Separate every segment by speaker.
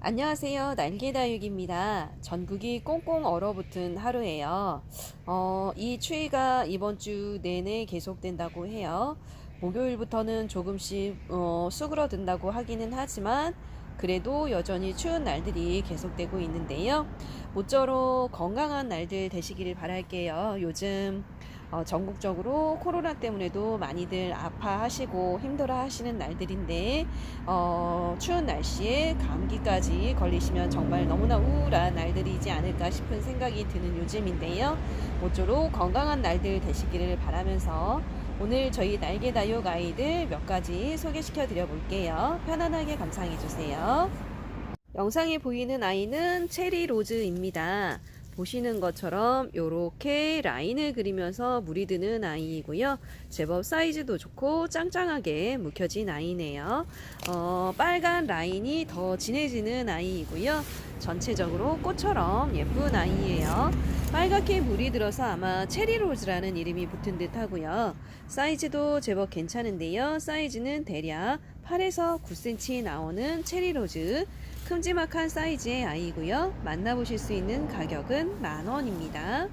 Speaker 1: 안녕하세요. 날개다육입니다. 전국이 꽁꽁 얼어붙은 하루예요. 어, 이 추위가 이번 주 내내 계속된다고 해요. 목요일부터는 조금씩 어, 수그러든다고 하기는 하지만 그래도 여전히 추운 날들이 계속되고 있는데요. 모쪼록 건강한 날들 되시기를 바랄게요. 요즘 어, 전국적으로 코로나 때문에도 많이들 아파하시고 힘들어 하시는 날들인데 어, 추운 날씨에 감기까지 걸리시면 정말 너무나 우울한 날들이지 않을까 싶은 생각이 드는 요즘인데요. 모쪼록 건강한 날들 되시기를 바라면서 오늘 저희 날개다육 아이들 몇 가지 소개시켜 드려 볼게요. 편안하게 감상해 주세요. 영상에 보이는 아이는 체리 로즈입니다. 보시는 것처럼 이렇게 라인을 그리면서 물이 드는 아이이고요. 제법 사이즈도 좋고 짱짱하게 묵혀진 아이네요. 어, 빨간 라인이 더 진해지는 아이이고요. 전체적으로 꽃처럼 예쁜 아이예요. 빨갛게 물이 들어서 아마 체리로즈라는 이름이 붙은 듯 하고요. 사이즈도 제법 괜찮은데요. 사이즈는 대략 8에서 9cm 나오는 체리로즈. 큼지막한 사이즈의 아이고요. 만나보실 수 있는 가격은 만원입니다.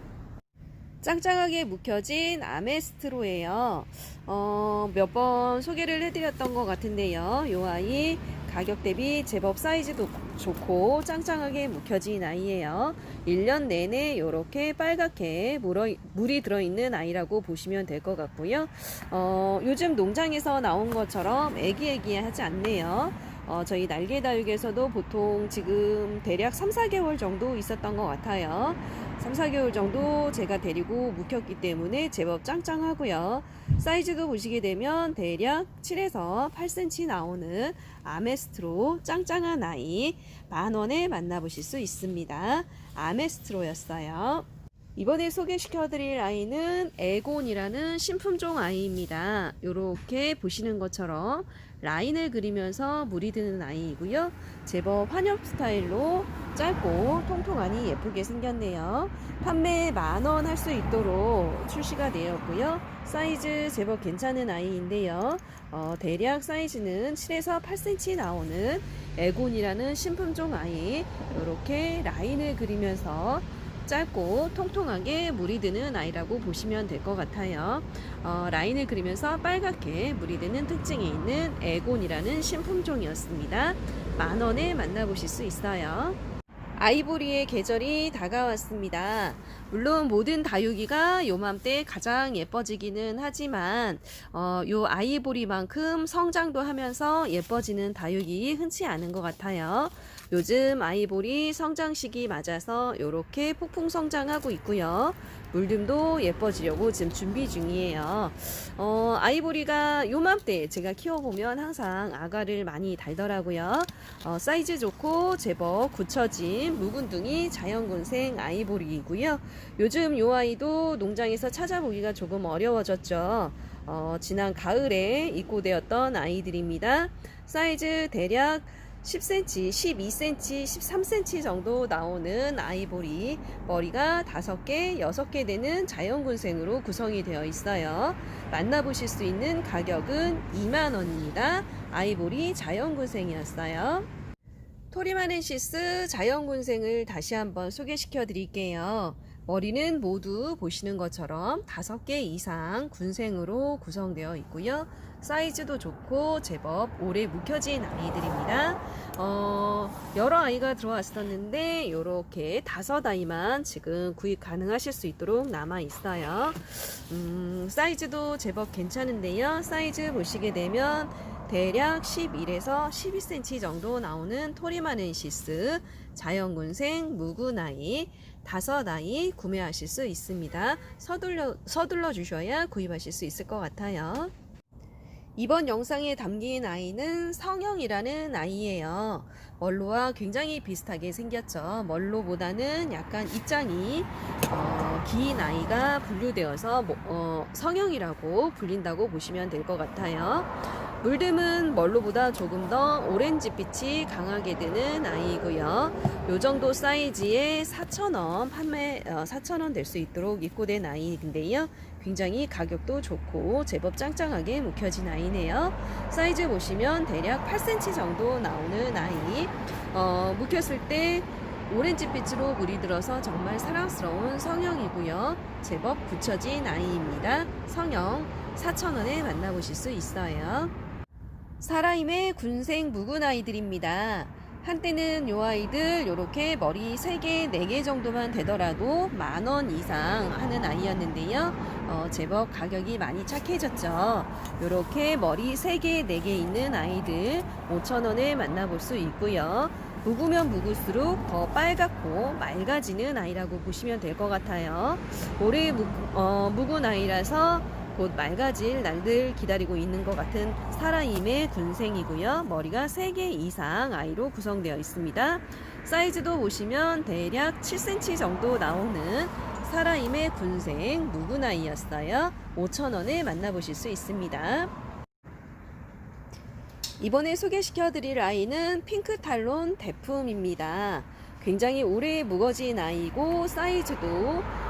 Speaker 1: 짱짱하게 묵혀진 아메스트로예요. 어, 몇 번 소개를 해드렸던 것 같은데요. 이 아이 가격 대비 제법 사이즈도 좋고 짱짱하게 묵혀진 아이예요. 1년 내내 이렇게 빨갛게 물어, 물이 들어있는 아이라고 보시면 될 것 같고요. 어, 요즘 농장에서 나온 것처럼 애기애기하지 않네요. 어, 저희 날개 다육에서도 보통 지금 대략 3, 4개월 정도 있었던 것 같아요. 3, 4개월 정도 제가 데리고 묵혔기 때문에 제법 짱짱하고요. 사이즈도 보시게 되면 대략 7에서 8cm 나오는 아메스트로 짱짱한 아이 만원에 만나보실 수 있습니다. 아메스트로였어요. 이번에 소개시켜드릴 아이는 에곤이라는 신품종 아이입니다. 이렇게 보시는 것처럼 라인을 그리면서 물이 드는 아이이고요. 제법 환엽 스타일로 짧고 통통하니 예쁘게 생겼네요. 판매 만원 할 수 있도록 출시가 되었고요. 사이즈 제법 괜찮은 아이인데요. 어, 대략 사이즈는 7에서 8cm 나오는 에곤이라는 신품종 아이 이렇게 라인을 그리면서 짧고 통통하게 물이 드는 아이라고 보시면 될 것 같아요. 어, 라인을 그리면서 빨갛게 물이 드는 특징이 있는 에곤이라는 신품종이었습니다. 만 원에 만나보실 수 있어요. 아이보리의 계절이 다가왔습니다. 물론 모든 다육이가 요맘때 가장 예뻐지기는 하지만 어, 요 아이보리만큼 성장도 하면서 예뻐지는 다육이 흔치 않은 것 같아요. 요즘 아이보리 성장 시기 맞아서 이렇게 폭풍 성장하고 있고요. 물듬도 예뻐지려고 지금 준비 중이에요. 어, 아이보리가 요맘때 제가 키워보면 항상 아가를 많이 달더라고요. 어, 사이즈 좋고 제법 굳혀진 묵은둥이 자연군생 아이보리이고요. 요즘 요 아이도 농장에서 찾아보기가 조금 어려워졌죠. 어, 지난 가을에 입고되었던 아이들입니다. 사이즈 대략 10cm, 12cm, 13cm 정도 나오는 아이보리 머리가 5개, 6개 되는 자연군생으로 구성이 되어 있어요. 만나보실 수 있는 가격은 2만원입니다. 아이보리 자연군생이었어요. 토리마넨시스 자연군생을 다시 한번 소개시켜 드릴게요. 머리는 모두 보시는 것처럼 5개 이상 군생으로 구성되어 있고요. 사이즈도 좋고 제법 오래 묵혀진 아이들입니다. 어, 여러 아이가 들어왔었는데 이렇게 다섯 아이만 지금 구입 가능하실 수 있도록 남아 있어요. 음, 사이즈도 제법 괜찮은데요. 사이즈 보시게 되면 대략 11에서 12cm 정도 나오는 토리마넨시스 자연군생 아이 다섯 아이 구매하실 수 있습니다. 서둘러, 서둘러 주셔야 구입하실 수 있을 것 같아요. 이번 영상에 담긴 아이는 성형이라는 아이예요. 멀로와 굉장히 비슷하게 생겼죠. 멀로보다는 약간 입장이 어, 긴 아이가 분류되어서 뭐, 어, 성형이라고 불린다고 보시면 될 것 같아요. 물듬은 멀로보다 조금 더 오렌지빛이 강하게 드는 아이고요. 요 정도 사이즈에 4,000원 판매 어, 4,000원 될 수 있도록 입고된 아이인데요. 굉장히 가격도 좋고 제법 짱짱하게 묵혀진 아이네요. 사이즈 보시면 대략 8cm 정도 나오는 아이. 어, 묵혔을 때 오렌지빛으로 물이 들어서 정말 사랑스러운 성형이고요. 제법 굳혀진 아이입니다. 성형 4,000원에 만나보실 수 있어요. 사라임의 군생 묵은 아이들입니다. 한때는 요 아이들 요렇게 머리 3개, 4개 정도만 되더라도 만 원 이상 하는 아이였는데요. 어, 제법 가격이 많이 착해졌죠. 요렇게 머리 3개, 4개 있는 아이들 5,000원에 만나볼 수 있고요. 묵으면 묵을수록 더 빨갛고 맑아지는 아이라고 보시면 될 것 같아요. 올해 묵, 어, 묵은 아이라서 곧 맑아질 날들 기다리고 있는 것 같은 사라임의 군생이고요. 머리가 3개 이상 아이로 구성되어 있습니다. 사이즈도 보시면 대략 7cm 정도 나오는 사라임의 군생 묵은 아이였어요. 5,000원에 만나보실 수 있습니다. 이번에 소개시켜 드릴 아이는 핑크 탈론 대품입니다. 굉장히 오래 묵어진 아이고 사이즈도 어,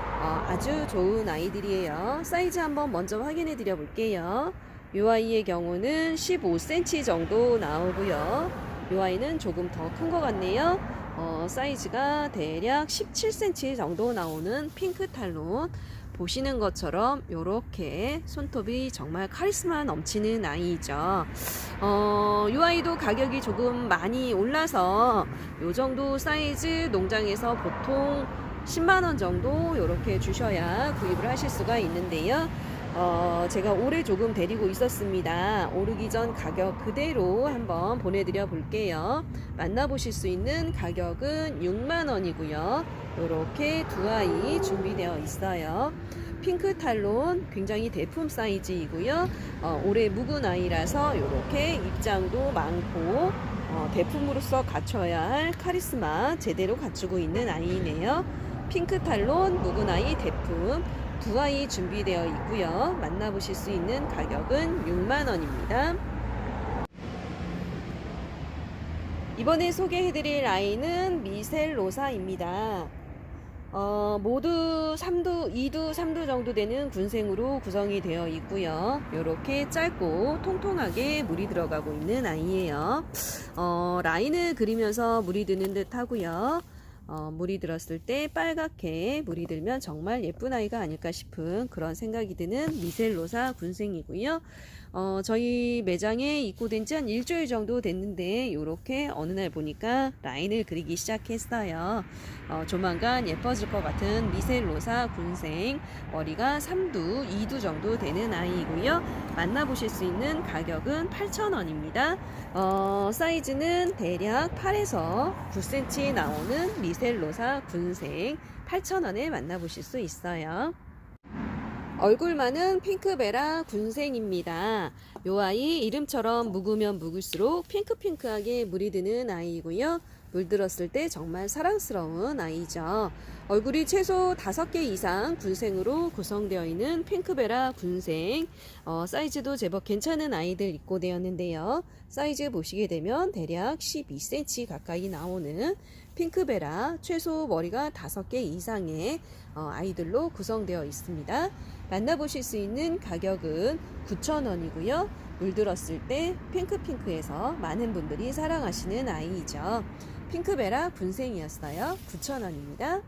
Speaker 1: 아주 좋은 아이들이에요. 사이즈 한번 먼저 확인해 드려 볼게요. 이 아이의 경우는 15cm 정도 나오고요. 이 아이는 조금 더 큰 것 같네요. 어, 사이즈가 대략 17cm 정도 나오는 핑크 탈론. 보시는 것처럼 이렇게 손톱이 정말 카리스마 넘치는 아이죠. 어, 이 아이도 가격이 조금 많이 올라서 이 정도 사이즈 농장에서 보통 10만원 정도 이렇게 주셔야 구입을 하실 수가 있는데요. 어, 제가 올해 조금 데리고 있었습니다. 오르기 전 가격 그대로 한번 보내드려 볼게요. 만나보실 수 있는 가격은 6만원이고요. 이렇게 두 아이 준비되어 있어요. 핑크 탈론 굉장히 대품 사이즈이고요. 어, 올해 묵은 아이라서 이렇게 입장도 많고 어, 대품으로서 갖춰야 할 카리스마 제대로 갖추고 있는 아이네요. 핑크 탈론 묵은 아이 대품 두 아이 준비되어 있고요. 만나보실 수 있는 가격은 6만 원입니다. 이번에 소개해드릴 아이는 미셀로사입니다. 어, 모두 3두, 2두, 3두 정도 되는 군생으로 구성이 되어 있고요. 이렇게 짧고 통통하게 물이 들어가고 있는 아이예요. 어, 라인을 그리면서 물이 드는 듯 하고요. 어, 물이 들었을 때 빨갛게 물이 들면 정말 예쁜 아이가 아닐까 싶은 그런 생각이 드는 미셀로사 군생이고요. 어, 저희 매장에 입고된 지 한 일주일 정도 됐는데 이렇게 어느 날 보니까 라인을 그리기 시작했어요. 어, 조만간 예뻐질 것 같은 미셀로사 군생 머리가 3두, 2두 정도 되는 아이이고요. 만나보실 수 있는 가격은 8,000원입니다. 어, 사이즈는 대략 8에서 9cm 나오는 미셀로사 군생 8,000원에 만나보실 수 있어요. 얼굴만은 핑크베라 군생입니다. 요 아이 이름처럼 묵으면 묵을수록 핑크핑크하게 물이 드는 아이이고요. 물들었을 때 정말 사랑스러운 아이죠. 얼굴이 최소 5개 이상 군생으로 구성되어 있는 핑크베라 군생. 어, 사이즈도 제법 괜찮은 아이들 입고 되었는데요. 사이즈 보시게 되면 대략 12cm 가까이 나오는 핑크베라 최소 머리가 5개 이상의 어, 아이들로 구성되어 있습니다. 만나보실 수 있는 가격은 9,000원이고요. 물들었을 때 핑크핑크해서 많은 분들이 사랑하시는 아이이죠. 핑크베라 군생이었어요. 9,000원입니다.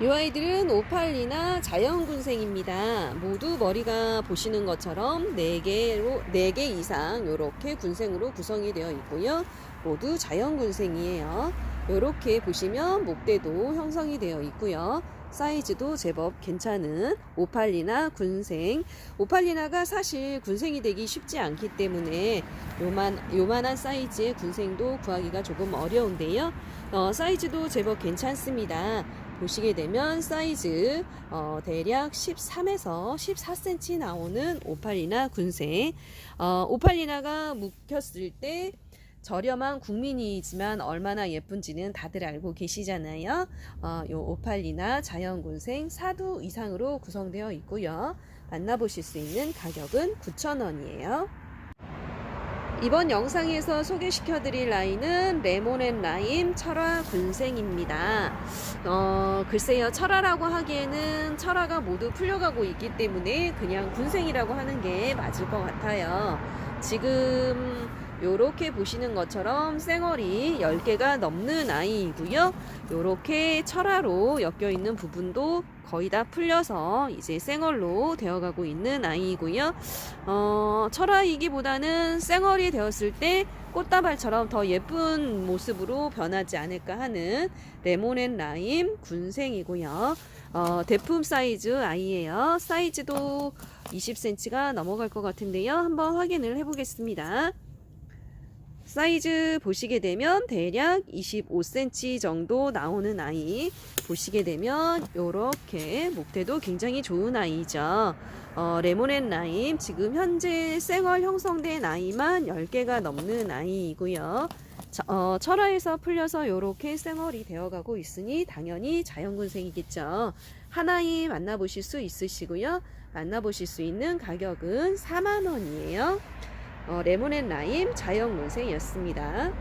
Speaker 1: 이 아이들은 오팔리나 자연군생입니다. 모두 머리가 보시는 것처럼 4개로, 4개 이상 이렇게 군생으로 구성이 되어 있고요. 모두 자연군생이에요. 이렇게 보시면 목대도 형성이 되어 있고요. 사이즈도 제법 괜찮은 오팔리나 군생. 오팔리나가 사실 군생이 되기 쉽지 않기 때문에 요만, 요만한 사이즈의 군생도 구하기가 조금 어려운데요. 어, 사이즈도 제법 괜찮습니다. 보시게 되면 사이즈 어, 대략 13에서 14cm 나오는 오팔리나 군생. 어, 오팔리나가 묵혔을 때 저렴한 국민이지만 얼마나 예쁜지는 다들 알고 계시잖아요. 어, 요 오팔리나 자연군생 4두 이상으로 구성되어 있고요. 만나보실 수 있는 가격은 9,000원이에요. 이번 영상에서 소개시켜 드릴 라인은 레몬앤 라임 철화 군생입니다. 어, 글쎄요, 철화라고 하기에는 철화가 모두 풀려가고 있기 때문에 그냥 군생이라고 하는 게 맞을 것 같아요. 지금 요렇게 보시는 것처럼 쌩얼이 10개가 넘는 아이이고요. 요렇게 철화로 엮여 있는 부분도 거의 다 풀려서 이제 쌩얼로 되어가고 있는 아이이고요. 어, 철화이기보다는 쌩얼이 되었을 때 꽃다발처럼 더 예쁜 모습으로 변하지 않을까 하는 레몬앤 라임 군생이고요. 어, 대품 사이즈 아이예요. 사이즈도 20cm가 넘어갈 것 같은데요. 한번 확인을 해보겠습니다. 사이즈 보시게 되면 대략 25cm 정도 나오는 아이 보시게 되면 이렇게 목대도 굉장히 좋은 아이죠. 어, 레몬앤 라임 지금 현재 쌩얼 형성된 아이만 10개가 넘는 아이이고요. 자, 어, 철화에서 풀려서 이렇게 쌩얼이 되어가고 있으니 당연히 자연군생이겠죠. 하나이 만나보실 수 있으시고요. 만나보실 수 있는 가격은 4만원이에요. 어, 레몬앤 라임 자연군생이었습니다.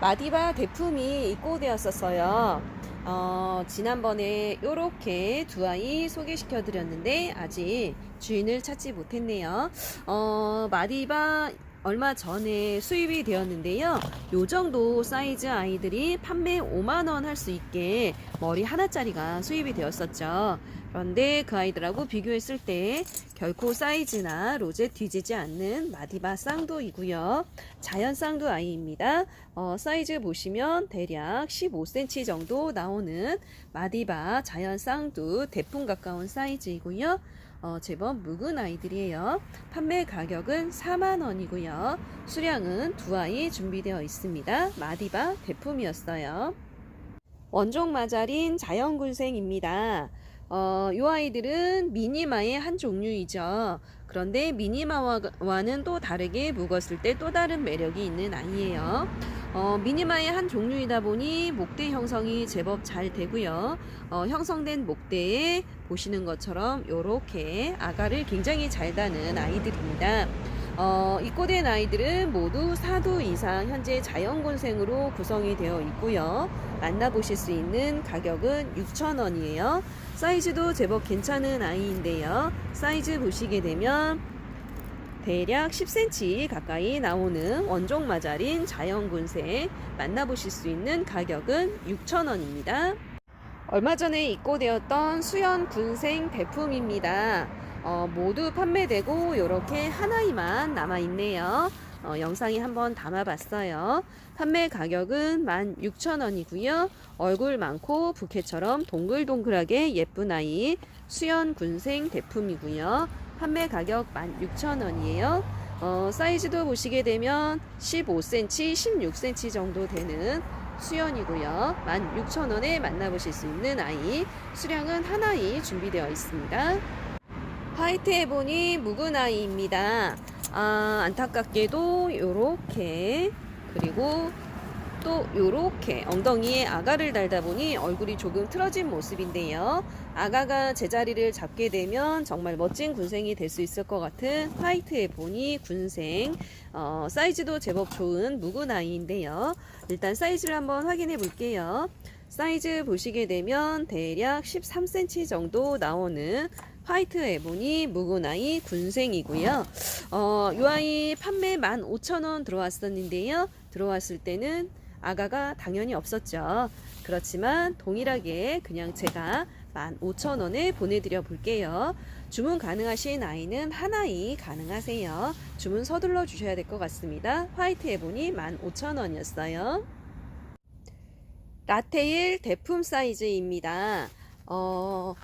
Speaker 1: 마디바 대품이 입고되었었어요. 어, 지난번에 이렇게 두 아이 소개시켜 드렸는데 아직 주인을 찾지 못했네요. 어, 마디바 얼마 전에 수입이 되었는데요. 요 정도 사이즈 아이들이 판매 5만원 할 수 있게 머리 하나짜리가 수입이 되었었죠. 그런데 그 아이들하고 비교했을 때 결코 사이즈나 로제 뒤지지 않는 마디바 쌍두이고요. 자연 쌍두 아이입니다. 어, 사이즈 보시면 대략 15cm 정도 나오는 마디바 자연 쌍두 대풍 가까운 사이즈이고요. 어, 제법 묵은 아이들이에요. 판매 가격은 4만원이고요. 수량은 두 아이 준비되어 있습니다. 마디바 대품이었어요. 원종 마자린 자연군생입니다. 어, 이 아이들은 미니마의 한 종류이죠. 그런데 미니마와는 또 다르게 묵었을 때 또 다른 매력이 있는 아이예요. 어, 미니마의 한 종류이다 보니 목대 형성이 제법 잘 되고요. 어, 형성된 목대에 보시는 것처럼 이렇게 아가를 굉장히 잘 다는 아이들입니다. 어, 입고된 아이들은 모두 4두 이상 현재 자연곤생으로 구성이 되어 있고요. 만나보실 수 있는 가격은 6,000원이에요. 사이즈도 제법 괜찮은 아이인데요. 사이즈 보시게 되면 대략 10cm 가까이 나오는 원종 마자린 자연군생 만나보실 수 있는 가격은 6,000원입니다. 얼마 전에 입고되었던 수연 군생 대품입니다. 어, 모두 판매되고 이렇게 하나이만 남아 있네요. 어, 영상에 한번 담아봤어요. 판매 가격은 16,000원이고요. 얼굴 많고 부케처럼 동글동글하게 예쁜 아이 수연 군생 대품이고요. 판매 가격 16,000원이에요. 어, 사이즈도 보시게 되면 15cm, 16cm 정도 되는 수연이고요. 16,000원에 만나보실 수 있는 아이. 수량은 하나이 준비되어 있습니다. 화이트 에보니 묵은 아이입니다. 아, 안타깝게도 요렇게 그리고 또 요렇게 엉덩이에 아가를 달다 보니 얼굴이 조금 틀어진 모습인데요. 아가가 제자리를 잡게 되면 정말 멋진 군생이 될 수 있을 것 같은 화이트 에보니 군생 어, 사이즈도 제법 좋은 묵은 아이인데요. 일단 사이즈를 한번 확인해 볼게요. 사이즈 보시게 되면 대략 13cm 정도 나오는 화이트 에보니 아이 군생이고요. 어, 이 아이 판매 15,000원 들어왔었는데요. 들어왔을 때는 아가가 당연히 없었죠. 그렇지만 동일하게 그냥 제가 15,000원에 보내드려 볼게요. 주문 가능하신 아이는 하나이 가능하세요. 주문 서둘러 주셔야 될 것 같습니다. 화이트 에보니 15,000원이었어요. 라테일 대품 사이즈입니다. 어,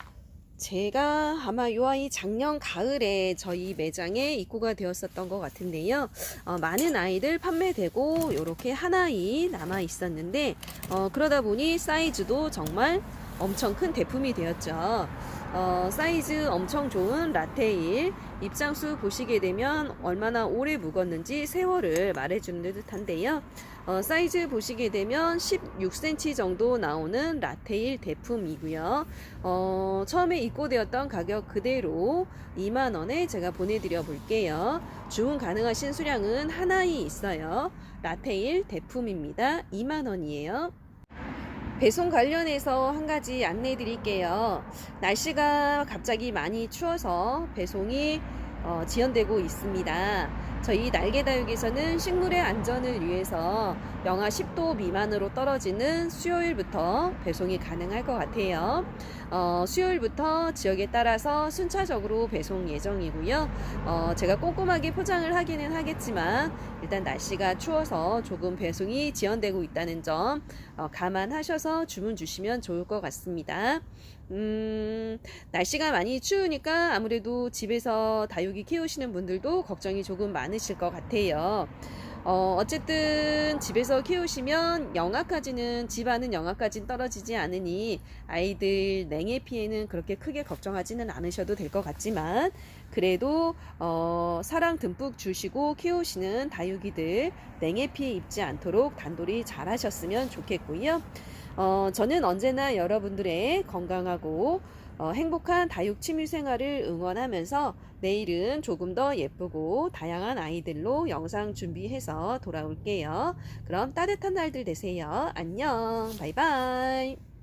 Speaker 1: 제가 아마 이 아이 작년 가을에 저희 매장에 입고가 되었었던 것 같은데요. 어, 많은 아이들 판매되고 이렇게 하나이 남아 있었는데 어, 그러다 보니 사이즈도 정말 엄청 큰 대품이 되었죠. 어, 사이즈 엄청 좋은 라테일 입장수 보시게 되면 얼마나 오래 묵었는지 세월을 말해주는 듯한데요. 어, 사이즈 보시게 되면 16cm 정도 나오는 라테일 대품이고요. 어, 처음에 입고되었던 가격 그대로 2만원에 제가 보내드려 볼게요. 주문 가능하신 수량은 하나이 있어요. 라테일 대품입니다. 2만원이에요. 배송 관련해서 한 가지 안내해 드릴게요. 날씨가 갑자기 많이 추워서 배송이 어, 지연되고 있습니다. 저희 날개다육에서는 식물의 안전을 위해서 영하 10도 미만으로 떨어지는 수요일부터 배송이 가능할 것 같아요. 어, 수요일부터 지역에 따라서 순차적으로 배송 예정이고요. 어, 제가 꼼꼼하게 포장을 하기는 하겠지만 일단 날씨가 추워서 조금 배송이 지연되고 있다는 점 어, 감안하셔서 주문 주시면 좋을 것 같습니다. 음, 날씨가 많이 추우니까 아무래도 집에서 다육이 키우시는 분들도 걱정이 조금 많으실 것 같아요. 어, 어쨌든 집에서 키우시면 영하까지는 집안은 영하까지는 떨어지지 않으니 아이들 냉해 피해는 그렇게 크게 걱정하지는 않으셔도 될 것 같지만 그래도 어, 사랑 듬뿍 주시고 키우시는 다육이들 냉해 피해 입지 않도록 단돌이 잘 하셨으면 좋겠고요. 어, 저는 언제나 여러분들의 건강하고 어, 행복한 다육 취미 생활을 응원하면서 내일은 조금 더 예쁘고 다양한 아이들로 영상 준비해서 돌아올게요. 그럼 따뜻한 날들 되세요. 안녕. 바이바이.